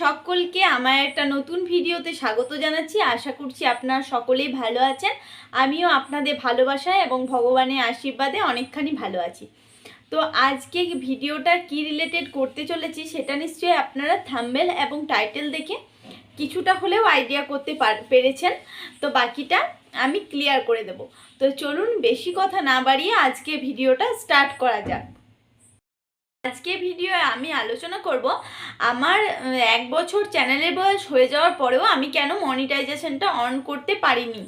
সকলকে আমার একটা নতুন ভিডিওতে স্বাগত জানাচ্ছি। আশা করছি আপনারা সকলেই ভালো আছেন। আমিও আপনাদের ভালোবাসায় এবং ভগবানের আশীর্বাদে অনেকখানি ভালো আছি। তো আজকে ভিডিওটা কি রিলেটেড করতে চলেছি সেটা নিশ্চয়ই আপনারা থাম্বেল এবং টাইটেল দেখে কিছুটা হলেও আইডিয়া করতে পার- পেরেছেন। তো বাকিটা আমি ক্লিয়ার করে দেব। তো চলুন বেশি কথা না বাড়িয়ে আজকে ভিডিওটা স্টার্ট করা যাক। আজকে ভিডিও আমি আলোচনা করব, আমার এক বছর চ্যানেলের বয়স হয়ে যাওয়ার পরেও আমি কেন মনিটাইজেশনটা অন করতে পারিনি?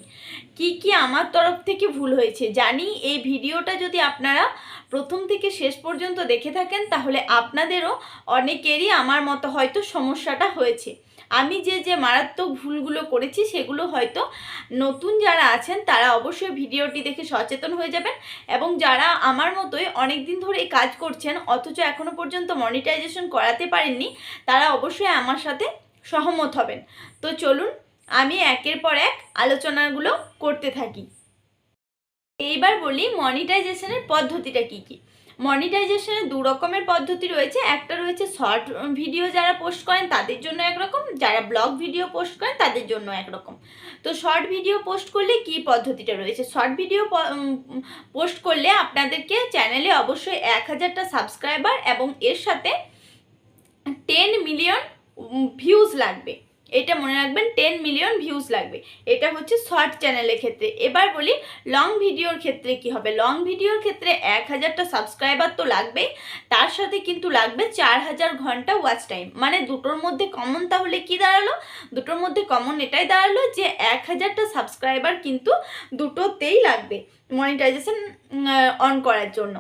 কি কি আমার তরফ থেকে ভুল হয়েছে? জানি এই ভিডিওটা যদি আপনারা প্রথম থেকে শেষ পর্যন্ত দেখে থাকেন, তাহলে আপনাদেরও অনেকেরই আমার মতো হয়তো সমস্যাটা হয়েছে। আমি যে যে মারাত্মক ভুলগুলো করেছি সেগুলো হয়তো নতুন যারা আছেন তারা অবশ্যই ভিডিওটি দেখে সচেতন হয়ে যাবেন এবং যারা আমার মতোই অনেক দিন ধরে এই কাজ করছেন অথচ এখনও পর্যন্ত মনিটাইজেশন করাতে পারেননি, তারা অবশ্যই আমার সাথে সহমত হবেন। তো চলুন, আমি একের পর এক আলোচনাগুলো করতে থাকি। এইবার বলি মনিটাইজেশনের পদ্ধতিটা কি কি? মনিটাইজেশনের দু রকমের পদ্ধতি রয়েছে। একটা রয়েছে শর্ট ভিডিও যারা পোস্ট করেন, তাদের জন্য একরকম। যারা ব্লগ ভিডিও পোস্ট করেন, তাদের জন্য একরকম। তো শর্ট ভিডিও পোস্ট করলে কি পদ্ধতিটা রয়েছে? শর্ট ভিডিও পোস্ট করলে আপনাদেরকে চ্যানেলে অবশ্যই এক হাজারটা সাবস্ক্রাইবার এবং এর সাথে টেন মিলিয়ন ভিউজ লাগবে। এটা মনে রাখবেন টেন মিলিয়ন ভিউজ লাগবে। এটা হচ্ছে শর্ট চ্যানেলের ক্ষেত্রে। এবার বলি লং ভিডিওর ক্ষেত্রে কি হবে? লং ভিডিওর ক্ষেত্রে এক হাজারটা সাবস্ক্রাইবার তো লাগবেই। তার সাথে কিন্তু লাগবে চার হাজার ঘণ্টা ওয়াচ টাইম মানে দুটোর মধ্যে কমন তাহলে কি দাঁড়াল? দুটোর মধ্যে কমন এটাই দাঁড়াল যে এক হাজারটা সাবস্ক্রাইবার কিন্তু দুটোতেই লাগবে। মনিটাইজেশন অন করার জন্য।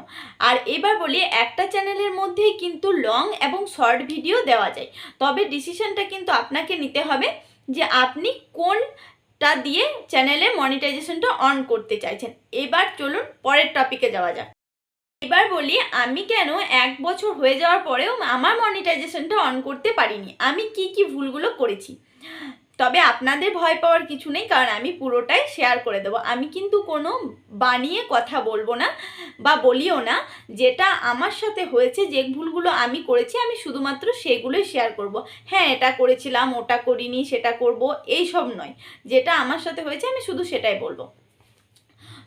আর এবার বলি, একটা চ্যানেলের মধ্যেই কিন্তু লং এবং শর্ট ভিডিও দেওয়া যায়। তবে ডিসিশনটা কিন্তু আপনাকে নিতে হবে যে আপনি কোনটা দিয়ে চ্যানেলে মনিটাইজেশনটা অন করতে চাইছেন। এবার চলুন পরের টপিকে যাওয়া যাক। এবার বলি, আমি কেন এক বছর হয়ে যাওয়ার পরেও আমার মনিটাইজেশনটা অন করতে পারিনি? আমি কি কি ভুলগুলো করেছি? তবে আপনাদের ভয় পাওয়ার কিছু নেই, কারণ আমি পুরোটাই শেয়ার করে দেবো। আমি কিন্তু কোনো বানিয়ে কথা বলব না বা বলিও না। যেটা আমার সাথে হয়েছে, যে ভুলগুলো আমি করেছি, আমি শুধুমাত্র সেগুলোই শেয়ার করব। হ্যাঁ এটা করেছিলাম, ওটা করিনি, সেটা করব এই সব নয়। যেটা আমার সাথে হয়েছে, আমি শুধু সেটাই বলব।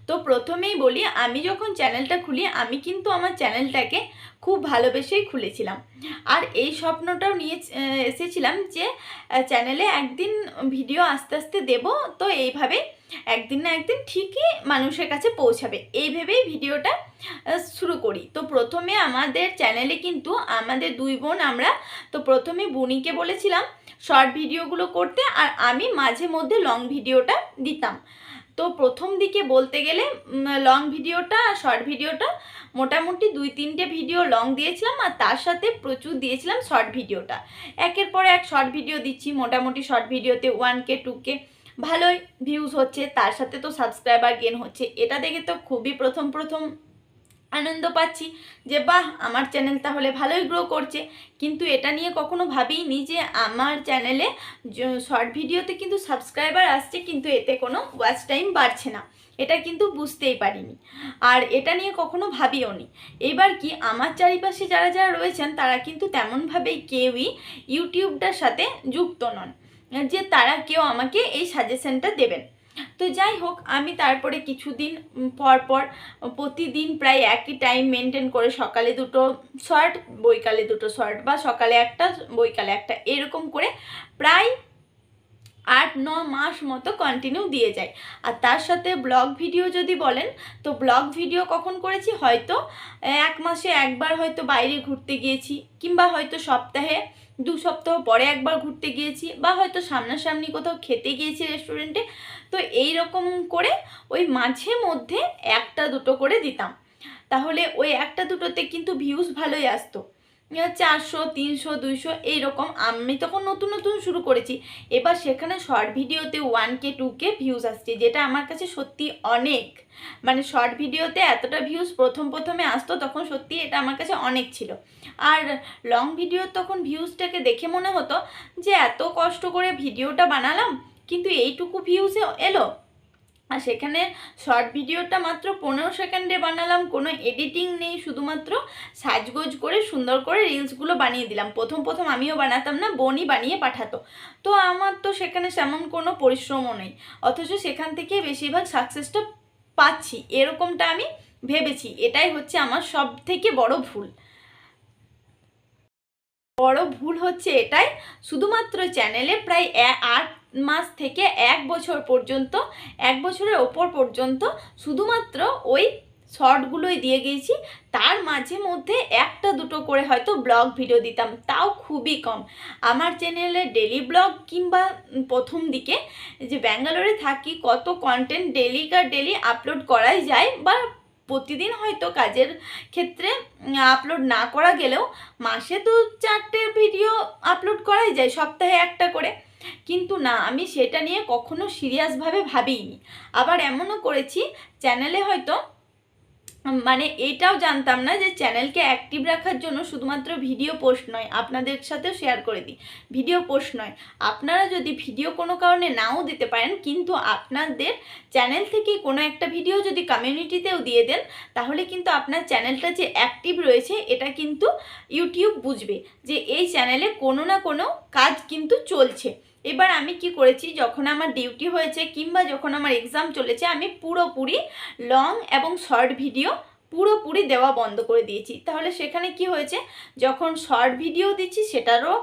তো প্রথমেই বলি, আমি যখন চ্যানেলটা খুলি, আমি কিন্তু আমার চ্যানেলটাকে খুব ভালোবেসেই খুলেছিলাম। আর এই স্বপ্নটাও নিয়ে এসেছিলাম যে চ্যানেলে একদিন ভিডিও আস্তে আস্তে দেব, তো এইভাবে একদিন না একদিন ঠিকই মানুষের কাছে পৌঁছাবে। এই ভেবেই ভিডিওটা শুরু করি। তো প্রথমে আমাদের চ্যানেলে কিন্তু আমাদের দুই বোন আমরা, তো প্রথমে বুনিকে বলেছিলাম, শর্ট ভিডিওগুলো করতে, আর আমি মাঝে মধ্যে লং ভিডিওটা দিতাম। তো প্রথম দিকে বলতে গেলে লং ভিডিওটা শর্ট ভিডিওটা, মোটামুটি দুই তিনটে ভিডিও লং দিয়েছিলাম আর তার সাথে প্রচুর দিয়েছিলাম শর্ট ভিডিওটা। একের পর এক শর্ট ভিডিও দিচ্ছি, মোটামুটি শর্ট ভিডিওতে ওয়ান কে টু কে ভালোই ভিউজ হচ্ছে, তার সাথে তো সাবস্ক্রাইবার গেন হচ্ছে। এটা দেখে তো খুবই প্রথম প্রথম আনন্দ পাচ্ছি যে, বাহ, আমার চ্যানেল তাহলে ভালোই গ্রো করছে। কিন্তু এটা নিয়ে কখনো ভাবিনি যে, আমার চ্যানেলে শর্ট ভিডিওতে কিন্তু সাবস্ক্রাইবার আসছে, কিন্তু এতে কোনো ওয়াচ টাইম বাড়ছে না। এটা কিন্তু বুঝতেই পারিনি। আর এটা নিয়ে কখনো ভাবিও নি। এবার কি, আমার চারিপাশে যারা যারা রয়েছেন, তারা কিন্তু তেমনভাবেই কেউই ইউটিউবটার সাথে যুক্ত নন। যে, তারা কেউ আমাকে এই সাজেশনটা দেবেন। তো যাই হোক, আমি তারপরে কিছুদিন পর পর প্রতিদিন প্রায় একই টাইম মেনটেন করে সকালে দুটো শর্ট বৈকালে দুটো শর্ট বা সকালে একটা, বৈকালে একটা, এরকম করে প্রায় আট, ন মাস মতো কন্টিনিউ দিয়ে যায় আর তার সাথে ব্লগ ভিডিও যদি বলেন, তো ব্লগ ভিডিও কখন করেছি? হয়তো এক মাসে একবার হয়তো বাইরে ঘুরতে গিয়েছি, কিংবা হয়তো সপ্তাহে দু সপ্তাহ পরে একবার ঘুরতে গিয়েছি, বা হয়তো সামনাসামনি কোথাও খেতে গিয়েছি রেস্টুরেন্টে তো এই রকম করে ওই মাঝে মধ্যে একটা দুটো করে দিতাম। তাহলে ওই একটা দুটোতে কিন্তু ভিউজ ভালোই আসতো। চারশো তিনশো, দুইশো এইরকম। আমি তখন নতুন নতুন শুরু করেছি। এবার সেখানে শর্ট ভিডিওতে one K two K views আসছে, যেটা আমার কাছে সত্যি অনেক। মানে শর্ট ভিডিওতে এতটা ভিউজ প্রথম, প্রথমে আসতো, তখন সত্যি এটা আমার কাছে অনেক ছিল। আর লং ভিডিও তখন ভিউজটাকে দেখে মনে হতো যে এত কষ্ট করে ভিডিওটা বানালাম কিন্তু এইটুকু ভিউজে এলো। আর সেখানে শর্ট ভিডিওটা মাত্র পনেরো সেকেন্ডে বানালাম, কোনো এডিটিং নেই, শুধুমাত্র সাজগোজ করে সুন্দর করে রিলসগুলো বানিয়ে দিলাম। প্রথম প্রথম আমিও বানাতাম না, বোনই বানিয়ে পাঠাতো। তো আমার তো সেখানে সেমন কোনো পরিশ্রমও নেই। অথচ সেখান থেকে বেশিরভাগ সাকসেসটা পাচ্ছি, এরকমটা আমি ভেবেছি। এটাই হচ্ছে আমার সব থেকে বড় ভুল। বড় ভুল হচ্ছে এটাই, শুধুমাত্র চ্যানেলে প্রায় আট মাস থেকে এক বছর পর্যন্ত, এক বছরের ওপর পর্যন্ত শুধুমাত্র ওই শর্টগুলোই দিয়ে গিয়েছি। তার মাঝে মধ্যে একটা দুটো করে হয়তো ব্লগ ভিডিও দিতাম, তাও খুবই কম। আমার চ্যানেলে ডেলি ব্লগ কিংবা প্রথম দিকে যে ব্যাঙ্গালোরে থাকি, কত কন্টেন্ট ডেলিকার ডেলি আপলোড করাই যায় বা প্রতিদিন হয়তো কাজের ক্ষেত্রে আপলোড না করা গেলেও মাসে তো চারটে ভিডিও আপলোড করাই যায়, সপ্তাহে একটা করে। কিন্তু না, আমি সেটা নিয়ে কখনো সিরিয়াসভাবে ভাবিনি আবার এমনও করেছি, চ্যানেলে হয়তো মানে এইটাও জানতাম না যে চ্যানেলকে অ্যাক্টিভ রাখার জন্য শুধুমাত্র ভিডিও পোস্ট নয়, আপনাদের সাথেও শেয়ার করে দিই। ভিডিও পোস্ট নয়, আপনারা যদি ভিডিও কোনো কারণে নাও দিতে পারেন, কিন্তু আপনাদের চ্যানেল থেকে কোনো একটা ভিডিও যদি কমিউনিটিতেও দিয়ে দেন, তাহলে কিন্তু আপনার চ্যানেলটা যে অ্যাক্টিভ রয়েছে, এটা কিন্তু ইউটিউব বুঝবে যে এই চ্যানেলে কোনো না কোনো কাজ কিন্তু চলছে। এবার আমি কি করেছি? যখন আমার ডিউটি হয়েছে কিংবা যখন আমার এক্সাম চলেছে, আমি পুরোপুরি লং এবং শর্ট ভিডিও পুরোপুরি দেওয়া বন্ধ করে দিয়েছি। তাহলে সেখানে কি হয়েছে? যখন শর্ট ভিডিও দিচ্ছি, সেটারও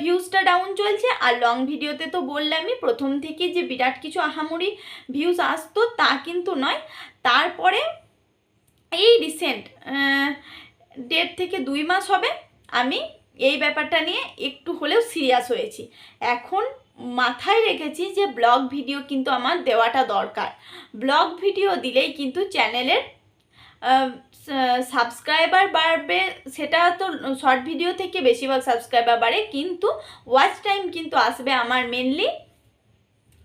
ভিউজটা ডাউন চলছে। আর লং ভিডিওতে তো বললামই, প্রথম থেকে যে বিরাট কিছু আহামরি ভিউজ আসতো, তা কিন্তু নয়। তারপরে এই রিসেন্ট ডেট থেকে দুই মাস হবে, আমি এই ব্যাপারটা নিয়ে একটু হলেও সিরিয়াস হয়েছি। এখন মাথায় রেখেছি যে ব্লগ ভিডিও কিন্তু আমার দেওয়াটা দরকার। ব্লগ ভিডিও দিলেই কিন্তু চ্যানেলের সাবস্ক্রাইবার বাড়বে, সেটা তো শর্ট ভিডিও থেকে বেশিরভাগ সাবস্ক্রাইবার বাড়ে, কিন্তু ওয়াচ টাইম কিন্তু আসবে আমার মেনলি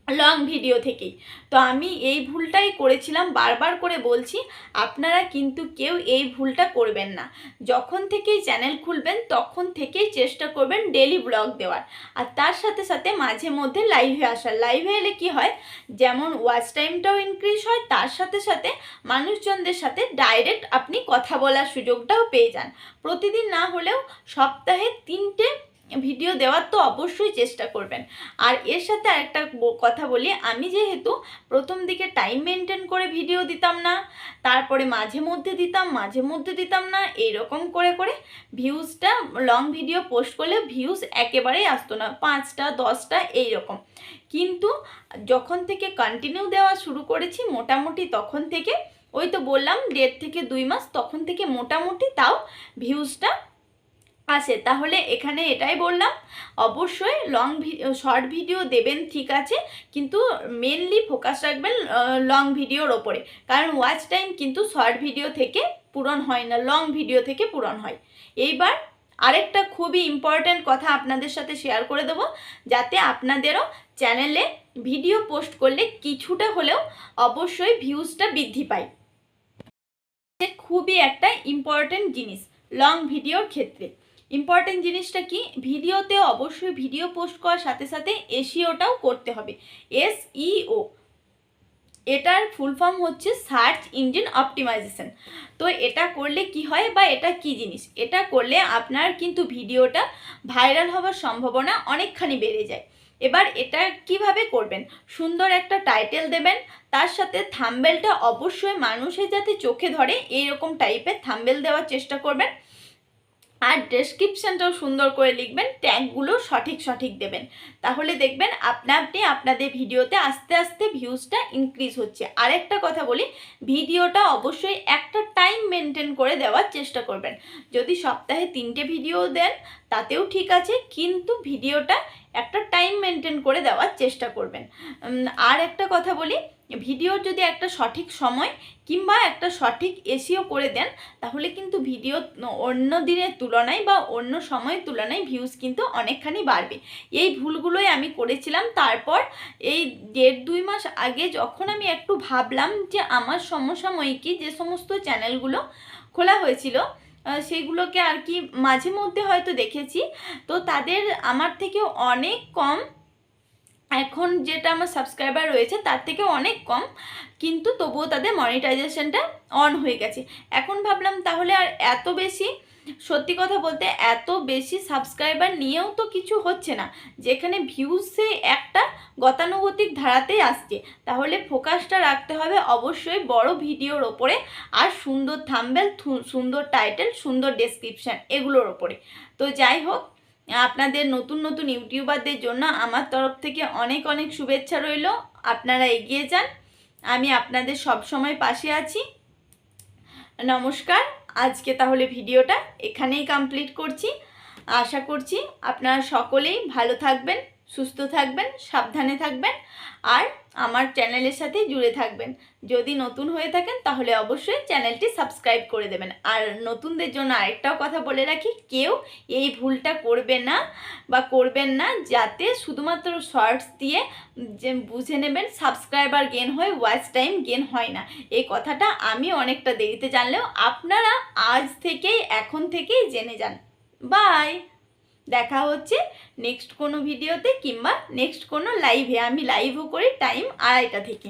লং ভিডিও থেকেই। তো আমি এই ভুলটাই করেছিলাম, বারবার করে বলছি, আপনারা কিন্তু কেউ এই ভুলটা করবেন না। যখন থেকেই চ্যানেল খুলবেন, তখন থেকেই চেষ্টা করবেন ডেলি ব্লগ দেওয়ার। আর তার সাথে সাথে মাঝে মধ্যে লাইভে আসার। লাইভে এলে কি হয়, যেমন ওয়াচ টাইমটাও ইনক্রিজ হয়, তার সাথে সাথে মানুষজনদের সাথে ডাইরেক্ট আপনি কথা বলার সুযোগটাও পেয়ে যান। প্রতিদিন না হলেও সপ্তাহে তিনটে ভিডিও দেওয়ার তো অবশ্যই চেষ্টা করবেন। আর এর সাথে আরেকটা কথা বলি, আমি যেহেতু প্রথম দিকে টাইম মেনটেন করে ভিডিও দিতাম না, তারপরে মাঝে মধ্যে দিতাম, মাঝে মধ্যে দিতাম না এইরকম করে করে ভিউজটা লং ভিডিও পোস্ট করলে ভিউজ একেবারেই আসতো না, পাঁচটা, দশটা, এইরকম। কিন্তু যখন থেকে কন্টিনিউ দেওয়া শুরু করেছি, মোটামুটি তখন থেকে, ওই তো বললাম দেড় থেকে দুই মাস, তখন থেকে মোটামুটি তাও ভিউজটা আসে। তাহলে এখানে এটাই বললাম। অবশ্যই লং শর্ট ভিডিও দেবেন, ঠিক আছে। কিন্তু মেনলি ফোকাস রাখবেন লং ভিডিওর ওপরে। কারণ ওয়াচ টাইম কিন্তু শর্ট ভিডিও থেকে পূরণ হয় না লং ভিডিও থেকে পূরণ হয়। এইবার আরেকটা খুবই ইম্পর্ট্যান্ট কথা আপনাদের সাথে শেয়ার করে দেবো, যাতে আপনাদেরও চ্যানেলে ভিডিও পোস্ট করলে কিছুটা হলেও অবশ্যই ভিউজটা বৃদ্ধি পায়। খুবই একটা ইম্পর্ট্যান্ট জিনিস লং ভিডিওর ক্ষেত্রে। ইম্পর্টেন্ট জিনিসটা কি? ভিডিওতে অবশ্যই ভিডিও পোস্ট করার সাথে সাথে এসিওটাও করতে হবে। এস ও এটার ফুল ফর্ম হচ্ছে সার্চ ইঞ্জিন অপটিমাইজেশন তো এটা করলে কি হয় বা এটা কি জিনিস? এটা করলে আপনার কিন্তু ভিডিওটা ভাইরাল হওয়ার সম্ভাবনা অনেকখানি বেড়ে যায়। এবার এটা কীভাবে করবেন? সুন্দর একটা টাইটেল দেবেন, তার সাথে থাম্বেলটা অবশ্যই মানুষের যাতে চোখে ধরে, এইরকম টাইপের থাম্বেল দেওয়ার চেষ্টা করবেন। আর ডেসক্রিপশানটাও সুন্দর করে লিখবেন ট্যাগগুলো সঠিক সঠিক দেবেন। তাহলে দেখবেন আপনা আপনি আপনাদের ভিডিওতে আস্তে আস্তে ভিউজটা ইনক্রিজ হচ্ছে। আরেকটা কথা বলি, ভিডিওটা অবশ্যই একটা টাইম মেনটেন করে দেওয়ার চেষ্টা করবেন। যদি সপ্তাহে তিনটে ভিডিও দেন, তাতেও ঠিক আছে, কিন্তু ভিডিওটা একটা টাইম মেনটেন করে দেওয়ার চেষ্টা করবেন। আর একটা কথা বলি ভিডিওর যদি একটা সঠিক সময় কিংবা একটা সঠিক এসিও করে দেন, তাহলে কিন্তু ভিডিও অন্য দিনের তুলনায় বা অন্য সময়ের তুলনায় ভিউজ কিন্তু অনেকখানি বাড়বে। এই ভুলগুলোই আমি করেছিলাম। তারপর এই দেড় দুই মাস আগে যখন আমি একটু ভাবলাম যে আমার সমসাময়িকী যে সমস্ত চ্যানেলগুলো খোলা হয়েছিল সেগুলোকে আর কি মাঝে মধ্যে হয়তো দেখেছি, তো তাদের আমার থেকে অনেক কম এখন যেটা আমার সাবস্ক্রাইবার রয়েছে, তার থেকে অনেক কম, কিন্তু তবুও তাদের মনিটাইজেশনটা অন হয়ে গেছে। এখন ভাবলাম তাহলে আর এত বেশি, সত্যি কথা বলতে এত বেশি সাবস্ক্রাইবার নিয়েও তো কিছু হচ্ছে না। যেখানে ভিউসে একটা গতানুগতিক ধারাতেই আসছে। তাহলে ফোকাসটা রাখতে হবে অবশ্যই বড় ভিডিওর ওপরে আর সুন্দর থাম্বেল সুন্দর টাইটেল সুন্দর ডেসক্রিপশান এগুলোর ওপরে। তো যাই হোক আপনাদের নতুন নতুন ইউটিউবারদের জন্য আমার তরফ থেকে অনেক অনেক শুভেচ্ছা রইল। আপনারা এগিয়ে যান। আমি আপনাদের সব সময় পাশে আছি। নমস্কার। আজকে তাহলে ভিডিওটা এখানেই কমপ্লিট করছি। আশা করছি আপনারা সকলেই ভালো থাকবেন। সুস্থ থাকবেন, সাবধানে থাকবেন আর আমার চ্যানেলের সাথে জুড়ে থাকবেন। যদি নতুন হয়ে থাকেন তাহলে অবশ্যই চ্যানেলটি সাবস্ক্রাইব করে দেবেন। আর নতুনদের জন্য আরেকটাও কথা বলে রাখি, কেউ এই ভুলটা করবে না বা করবেন না, যাতে শুধুমাত্র শর্টস দিয়ে যে বুঝে নেবেন সাবস্ক্রাইবার গেন হয় ওয়াচ টাইম গেন হয় না। এই কথাটা আমি অনেকটা দেরিতে জানলেও আপনারা আজ থেকেই, এখন থেকেই জেনে যান। বাই দেখা হচ্ছে নেক্সট কোনো ভিডিওতে কিংবা নেক্সট কোনো লাইভে আমি লাইভও করি টাইম আড়াইটা থেকে।